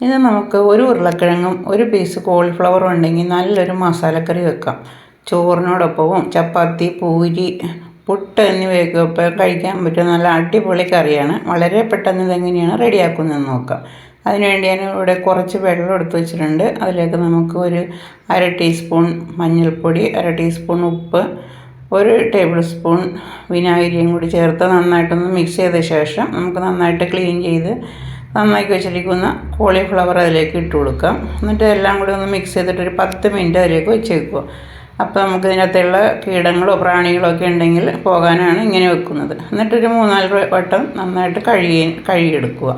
ഇത് നമുക്ക് ഒരു ഉരുളക്കിഴങ്ങും ഒരു പീസ് കോളിഫ്ലവറും ഉണ്ടെങ്കിൽ നല്ലൊരു മസാലക്കറി വെക്കാം. ചോറിനോടൊപ്പവും ചപ്പാത്തി പൂരി പുട്ട് എന്നിവയൊക്കെ കഴിക്കാൻ പറ്റുന്ന നല്ല അടിപൊളി കറിയാണ്. വളരെ പെട്ടെന്ന് ഇതെങ്ങനെയാണ് റെഡിയാക്കുന്നതെന്ന് നോക്കാം. അതിനുവേണ്ടി ഞാൻ ഇവിടെ കുറച്ച് വെള്ളം എടുത്ത് വെച്ചിട്ടുണ്ട്. അതിലേക്ക് നമുക്ക് ഒരു അര ടീസ്പൂൺ മഞ്ഞൾപ്പൊടി അര ടീസ്പൂൺ ഉപ്പ് ഒരു ടേബിൾ സ്പൂൺ വിനാഗിരിയും കൂടി ചേർത്ത് നന്നായിട്ടൊന്ന് മിക്സ് ചെയ്ത ശേഷം നമുക്ക് നന്നായിട്ട് ക്ലീൻ ചെയ്ത് നന്നാക്കി വെച്ചിരിക്കുന്ന കോളിഫ്ലവർ അതിലേക്ക് ഇട്ട് കൊടുക്കാം. എന്നിട്ട് എല്ലാം കൂടി ഒന്ന് മിക്സ് ചെയ്തിട്ട് ഒരു പത്ത് മിനിറ്റ് അതിലേക്ക് വെച്ചേക്കുക. അപ്പോൾ നമുക്ക് ഇതിനകത്തുള്ള കീടങ്ങളോ പ്രാണികളോ ഒക്കെ ഉണ്ടെങ്കിൽ പോകാനാണ് ഇങ്ങനെ വെക്കുന്നത്. എന്നിട്ടൊരു മൂന്നാൽ വട്ടം നന്നായിട്ട് കഴുകി കഴുകിയെടുക്കുക.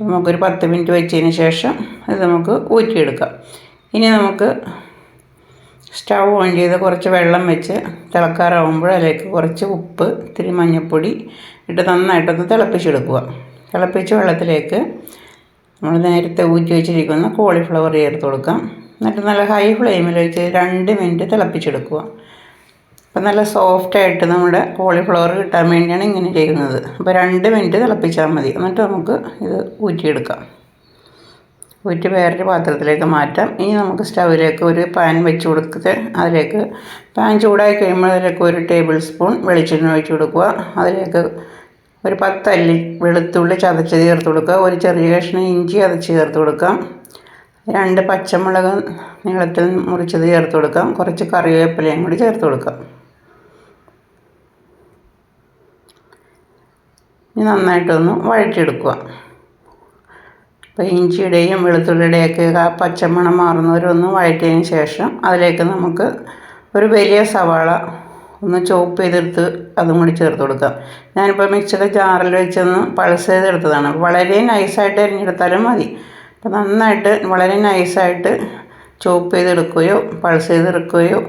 നമുക്കൊരു പത്ത് മിനിറ്റ് വെച്ചതിന് ശേഷം ഇത് നമുക്ക് ഊറ്റിയെടുക്കാം. ഇനി നമുക്ക് സ്റ്റൗ ഓൺ ചെയ്ത് കുറച്ച് വെള്ളം വെച്ച് തിളക്കാറാവുമ്പോൾ അതിലേക്ക് കുറച്ച് ഉപ്പ് ഇത്തിരി മഞ്ഞൾപ്പൊടി ഇട്ട് നന്നായിട്ടൊന്ന് തിളപ്പിച്ചെടുക്കുക. തിളപ്പിച്ച വെള്ളത്തിലേക്ക് നമ്മൾ നേരത്തെ ഊറ്റി വെച്ചിരിക്കുന്ന കോളിഫ്ലവർ ചേർത്ത് കൊടുക്കാം. എന്നിട്ട് നല്ല ഹൈ ഫ്ലെയിമിൽ വെച്ച് രണ്ട് മിനിറ്റ് തിളപ്പിച്ചെടുക്കുക. അപ്പം നല്ല സോഫ്റ്റായിട്ട് നമ്മുടെ കോളിഫ്ലവർ കിട്ടാൻ വേണ്ടിയാണ് ഇങ്ങനെ ചെയ്യുന്നത്. അപ്പോൾ രണ്ട് മിനിറ്റ് തിളപ്പിച്ചാൽ മതി. എന്നിട്ട് നമുക്ക് ഇത് ഊറ്റിയെടുക്കാം. ഊറ്റി വേറൊരു പാത്രത്തിലേക്ക് മാറ്റാം. ഇനി നമുക്ക് സ്റ്റൗവിലേക്ക് ഒരു പാൻ വെച്ച് കൊടുത്ത് അതിലേക്ക് പാൻ ചൂടായി കഴിയുമ്പോൾ അതിലേക്ക് ഒരു ടേബിൾ സ്പൂൺ വെളിച്ചെണ്ണ ഒഴിച്ച് കൊടുക്കുക. അതിലേക്ക് ഒരു പത്തല്ലി വെളുത്തുള്ളി ചതച്ച് ചേർത്ത് കൊടുക്കുക. ഒരു ചെറിയ കഷ്ണം ഇഞ്ചി ചതച്ച് ചേർത്ത് കൊടുക്കാം രണ്ട് പച്ചമുളക് നീളത്തിൽ മുറിച്ചത് ചേർത്ത് കൊടുക്കാം കുറച്ച് കറിവേപ്പിലയും കൂടി ചേർത്ത് കൊടുക്കാം ഇനി നന്നായിട്ടൊന്ന് വഴറ്റിയെടുക്കുക. അപ്പോൾ ഇഞ്ചിയുടെയും വെളുത്തുള്ളിയുടെയൊക്കെ ആ പച്ചമണം മാറുന്നവരൊന്ന് വഴറ്റിയതിന് ശേഷം അതിലേക്ക് നമുക്ക് ഒരു വലിയ സവാള ഒന്ന് ചോപ്പ് ചെയ്തെടുത്ത് അതും കൂടി ചേർത്ത് കൊടുക്കാം. ഞാനിപ്പോൾ മിക്സിയുടെ ജാറിൽ വെച്ചൊന്ന് പൾസ് ചെയ്തെടുത്തതാണ്. വളരെ നൈസായിട്ട് അരിഞ്ഞെടുത്താലും മതി. അപ്പോൾ നന്നായിട്ട് വളരെ നൈസായിട്ട് ചോപ്പ് ചെയ്തെടുക്കുകയോ പൾസ് ചെയ്തെടുക്കുകയോ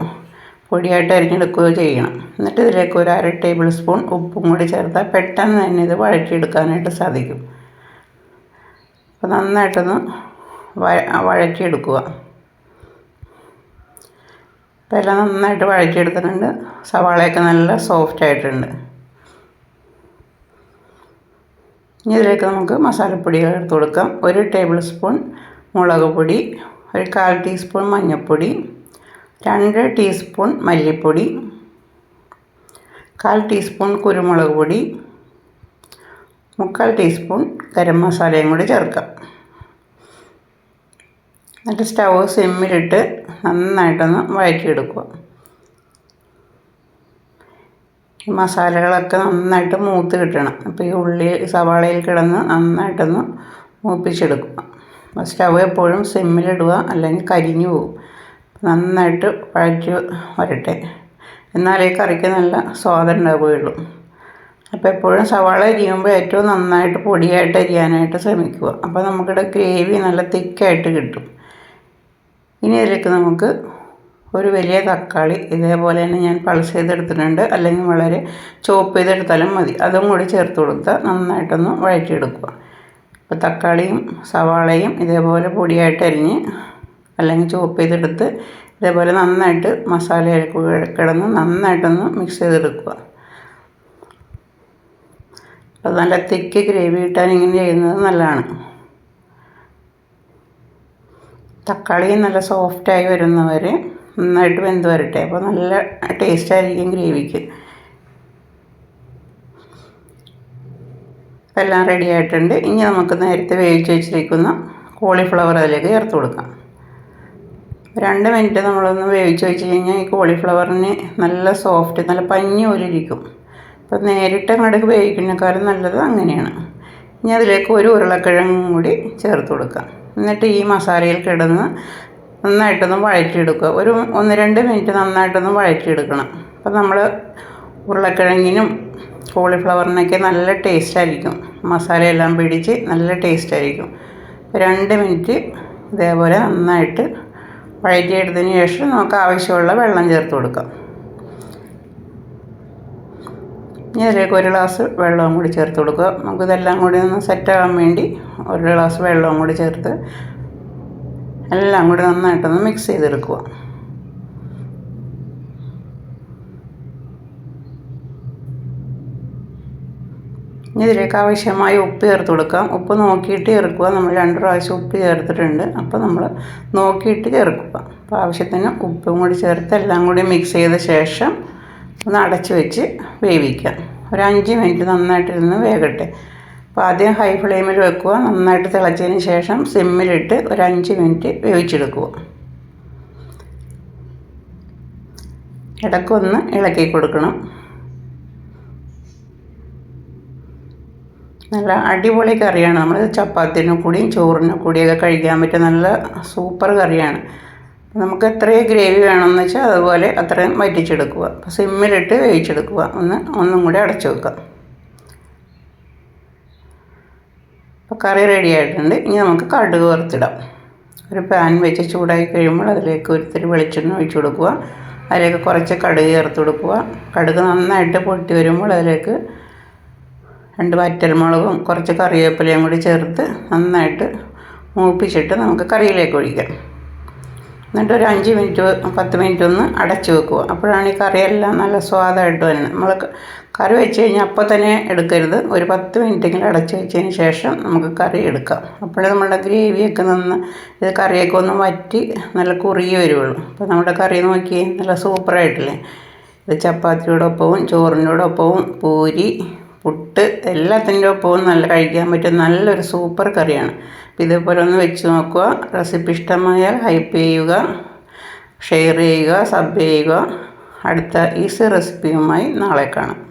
പൊടിയായിട്ട് അരിഞ്ഞെടുക്കുകയോ ചെയ്യണം. എന്നിട്ട് ഇതിലേക്ക് ഒരു അര ടേബിൾ സ്പൂൺ ഉപ്പും കൂടി ചേർത്താൽ പെട്ടെന്ന് തന്നെ ഇത് വഴറ്റിയെടുക്കാനായിട്ട് സാധിക്കും. അപ്പോൾ നന്നായിട്ടൊന്ന് വഴറ്റിയെടുക്കുക. എല്ലാം നന്നായിട്ട് വഴറ്റിയെടുത്തിട്ടുണ്ട്. സവാളയൊക്കെ നല്ല സോഫ്റ്റ് ആയിട്ടുണ്ട്. ഇനി ഇതിലേക്ക് നമുക്ക് മസാലപ്പൊടികൾ എടുത്ത് കൊടുക്കാം. ഒരു ടേബിൾ സ്പൂൺ മുളക് പൊടി ഒരു കാൽ ടീസ്പൂൺ മഞ്ഞൾപ്പൊടി രണ്ട് ടീസ്പൂൺ മല്ലിപ്പൊടി കാൽ ടീസ്പൂൺ കുരുമുളക് പൊടി മുക്കാൽ ടീസ്പൂൺ ഗരം മസാലയും കൂടി ചേർക്കാം. എന്നിട്ട് സ്റ്റൗ സിമ്മിലിട്ട് നന്നായിട്ടൊന്ന് വഴറ്റിയെടുക്കുക. ഈ മസാലകളൊക്കെ നന്നായിട്ട് മൂത്ത് കിട്ടണം. അപ്പോൾ ഈ ഉള്ളി സവാളയിൽ കിടന്ന് നന്നായിട്ടൊന്ന് മൂപ്പിച്ചെടുക്കുക. അപ്പോൾ സ്റ്റവ് എപ്പോഴും സിമ്മിലിടുക അല്ലെങ്കിൽ കരിഞ്ഞു പോകും. നന്നായിട്ട് വഴറ്റി വരട്ടെ. എന്നാലേ കറിക്ക് നല്ല സ്വാദം ഉണ്ടാവുകയുള്ളൂ. അപ്പോൾ എപ്പോഴും സവാള അരിയുമ്പോൾ ഏറ്റവും നന്നായിട്ട് പൊടിയായിട്ട് അരിയാനായിട്ട് ശ്രമിക്കുക. അപ്പോൾ നമുക്കിവിടെ ഗ്രേവി നല്ല തിക്കായിട്ട് കിട്ടും. ഇനി ഇതിലേക്ക് നമുക്ക് ഒരു വലിയ തക്കാളി ഇതേപോലെ തന്നെ ഞാൻ പൾസ് ചെയ്തെടുത്തിട്ടുണ്ട്. അല്ലെങ്കിൽ വളരെ ചോപ്പ് ചെയ്തെടുത്താലും മതി. അതും കൂടി ചേർത്ത് കൊടുത്താൽ നന്നായിട്ടൊന്ന് വഴറ്റിയെടുക്കുക. അപ്പോൾ തക്കാളിയും സവാളയും ഇതേപോലെ പൊടിയായിട്ട് അരിഞ്ഞ് അല്ലെങ്കിൽ ചോപ്പ് ചെയ്തെടുത്ത് ഇതേപോലെ നന്നായിട്ട് മസാല കിടന്ന് നന്നായിട്ടൊന്ന് മിക്സ് ചെയ്തെടുക്കുക. അത് നല്ല തിക്ക് ഗ്രേവി കിട്ടാൻ ഇങ്ങനെ ചെയ്യുന്നത് നല്ലതാണ്. തക്കാളി നല്ല സോഫ്റ്റായി വരുന്നവരെ നന്നായിട്ട് വെന്ത് വരട്ടെ. അപ്പോൾ നല്ല ടേസ്റ്റ് ആയിരിക്കും ഗ്രേവിക്ക് എല്ലാം റെഡി ആയിട്ടുണ്ട്. ഇനി നമുക്ക് നേരത്തെ വേവിച്ച് വെച്ചിരിക്കുന്ന കോളിഫ്ലവർ അതിലേക്ക് ചേർത്ത് കൊടുക്കാം. രണ്ട് മിനിറ്റ് നമ്മളൊന്ന് വേവിച്ച് വെച്ച് കഴിഞ്ഞാൽ ഈ കോളിഫ്ലവറിന് നല്ല സോഫ്റ്റ് നല്ല പഞ്ഞി പോലെ ഇരിക്കും. അപ്പോൾ നേരിട്ട് അങ്ങോട്ട് വേവിക്കുന്നേക്കാളും നല്ലത് അങ്ങനെയാണ്. ഇനി അതിലേക്ക് ഒരു ഉരുളക്കിഴങ്ങും കൂടി ചേർത്ത് കൊടുക്കാം. എന്നിട്ട് ഈ മസാലയിൽ കിടന്ന് നന്നായിട്ടൊന്ന് വഴറ്റിയെടുക്കുക. ഒരു ഒന്ന് രണ്ട് മിനിറ്റ് നന്നായിട്ടൊന്ന് വഴറ്റിയെടുക്കണം. അപ്പം നമ്മൾ ഉരുളക്കിഴങ്ങിനും കോളിഫ്ലവറിനൊക്കെ നല്ല ടേസ്റ്റ് ആയിരിക്കും മസാലയെല്ലാം പിടിച്ച് നല്ല ടേസ്റ്റ് ആയിരിക്കും രണ്ട് മിനിറ്റ് ഇതേപോലെ നന്നായിട്ട് വഴറ്റിയെടുത്തതിന് ശേഷം നമുക്ക് ആവശ്യമുള്ള വെള്ളം ചേർത്ത് കൊടുക്കാം. ഇനി അതിലേക്ക് ഒരു ഗ്ലാസ് വെള്ളവും കൂടി ചേർത്ത് കൊടുക്കുക. നമുക്കിതെല്ലാം കൂടി ഒന്ന് സെറ്റാകാൻ വേണ്ടി ഒരു ഗ്ലാസ് വെള്ളവും കൂടി ചേർത്ത് എല്ലാം കൂടി നന്നായിട്ടൊന്ന് മിക്സ് ചെയ്തെടുക്കുക. ഇനി ഇതിലേക്ക് ആവശ്യമായ ഉപ്പ് ചേർത്ത് കൊടുക്കാം ഉപ്പ് നോക്കിയിട്ട് ചേർക്കുക. നമ്മൾ രണ്ട് പ്രാവശ്യം ഉപ്പ് ചേർത്തിട്ടുണ്ട്. അപ്പോൾ നമ്മൾ നോക്കിയിട്ട് ചേർക്കുക. അപ്പോൾ ആവശ്യത്തിന് ഉപ്പും കൂടി ചേർത്ത് എല്ലാം കൂടി മിക്സ് ചെയ്ത ശേഷം ഒന്ന് അടച്ചു വെച്ച് വേവിക്കാം ഒരു അഞ്ച് മിനിറ്റ് നന്നായിട്ട് നന്നായിട്ടിരുന്ന് വേകട്ടെ. അപ്പോൾ ആദ്യം ഹൈ ഫ്ലെയിമിൽ വെക്കുക. നന്നായിട്ട് തിളച്ചതിന് ശേഷം സിമ്മിലിട്ട് ഒരു അഞ്ച് മിനിറ്റ് വേവിച്ചെടുക്കുക. ഇടക്കൊന്ന് ഇളക്കി കൊടുക്കണം. നല്ല അടിപൊളി കറിയാണ്. നമ്മൾ ചപ്പാത്തിനും കൂടിയും ചോറിനും കൂടിയൊക്കെ കഴിക്കാൻ പറ്റിയ നല്ല സൂപ്പർ കറിയാണ്. നമുക്ക് എത്രയും ഗ്രേവി വേണമെന്ന് വെച്ചാൽ അതുപോലെ അത്രയും വറ്റിച്ചെടുക്കുക. സിമ്മിലിട്ട് വേവിച്ചെടുക്കുക. ഒന്ന് ഒന്നും കൂടി അടച്ചു വെക്കുക. അപ്പോൾ കറി റെഡി ആയിട്ടുണ്ട്. ഇനി നമുക്ക് കടുക് വറുത്തിടാം. ഒരു പാൻ വെച്ച് ചൂടായി കഴിയുമ്പോൾ അതിലേക്ക് ഒരിത്തിരി വെളിച്ചെണ്ണ ഒഴിച്ചു കൊടുക്കുക. അതിലേക്ക് കുറച്ച് കടുക് ചേർത്ത് കൊടുക്കുക. കടുക് നന്നായിട്ട് പൊട്ടി വരുമ്പോൾ അതിലേക്ക് രണ്ട് വറ്റൽമുളകും കുറച്ച് കറിവേപ്പിലയും കൂടി ചേർത്ത് നന്നായിട്ട് മൂപ്പിച്ചിട്ട് നമുക്ക് കറിയിലേക്ക് ഒഴിക്കാം. എന്നിട്ട് ഒരു അഞ്ച് മിനിറ്റ് പത്ത് മിനിറ്റ് ഒന്ന് അടച്ചു വെക്കുക. അപ്പോഴാണ് ഈ കറിയെല്ലാം നല്ല സ്വാദമായിട്ട് വരുന്നത്. നമ്മൾ കറി വെച്ച് കഴിഞ്ഞാൽ അപ്പോൾ തന്നെ എടുക്കരുത്. ഒരു പത്ത് മിനിറ്റെങ്കിലും അടച്ച് വെച്ചതിന് ശേഷം നമുക്ക് കറി എടുക്കാം. അപ്പോഴേ നമ്മുടെ ഗ്രേവിയൊക്കെ നിന്ന് ഇത് കറിയൊക്കെ ഒന്ന് വറ്റി നല്ല കുറുകി വരുള്ളൂ അപ്പോൾ നമ്മുടെ കറി നോക്കി നല്ല സൂപ്പറായിട്ടില്ലേ? ഇത് ചപ്പാത്തിയോടൊപ്പവും ചോറിനോടൊപ്പവും പൂരി പുട്ട് എല്ലാത്തിന്റെ ഒപ്പവും നല്ല കഴിക്കാൻ പറ്റും നല്ലൊരു സൂപ്പർ കറിയാണ്. അപ്പോൾ ഇതേപോലെ ഒന്ന് വെച്ച് നോക്കുക. റെസിപ്പി ഇഷ്ടമായാൽ ഹൈപ്പ് ചെയ്യുക ഷെയർ ചെയ്യുക സബ് ചെയ്യുക. അടുത്ത ഈസി റെസിപ്പിയുമായി നാളെ കാണാം.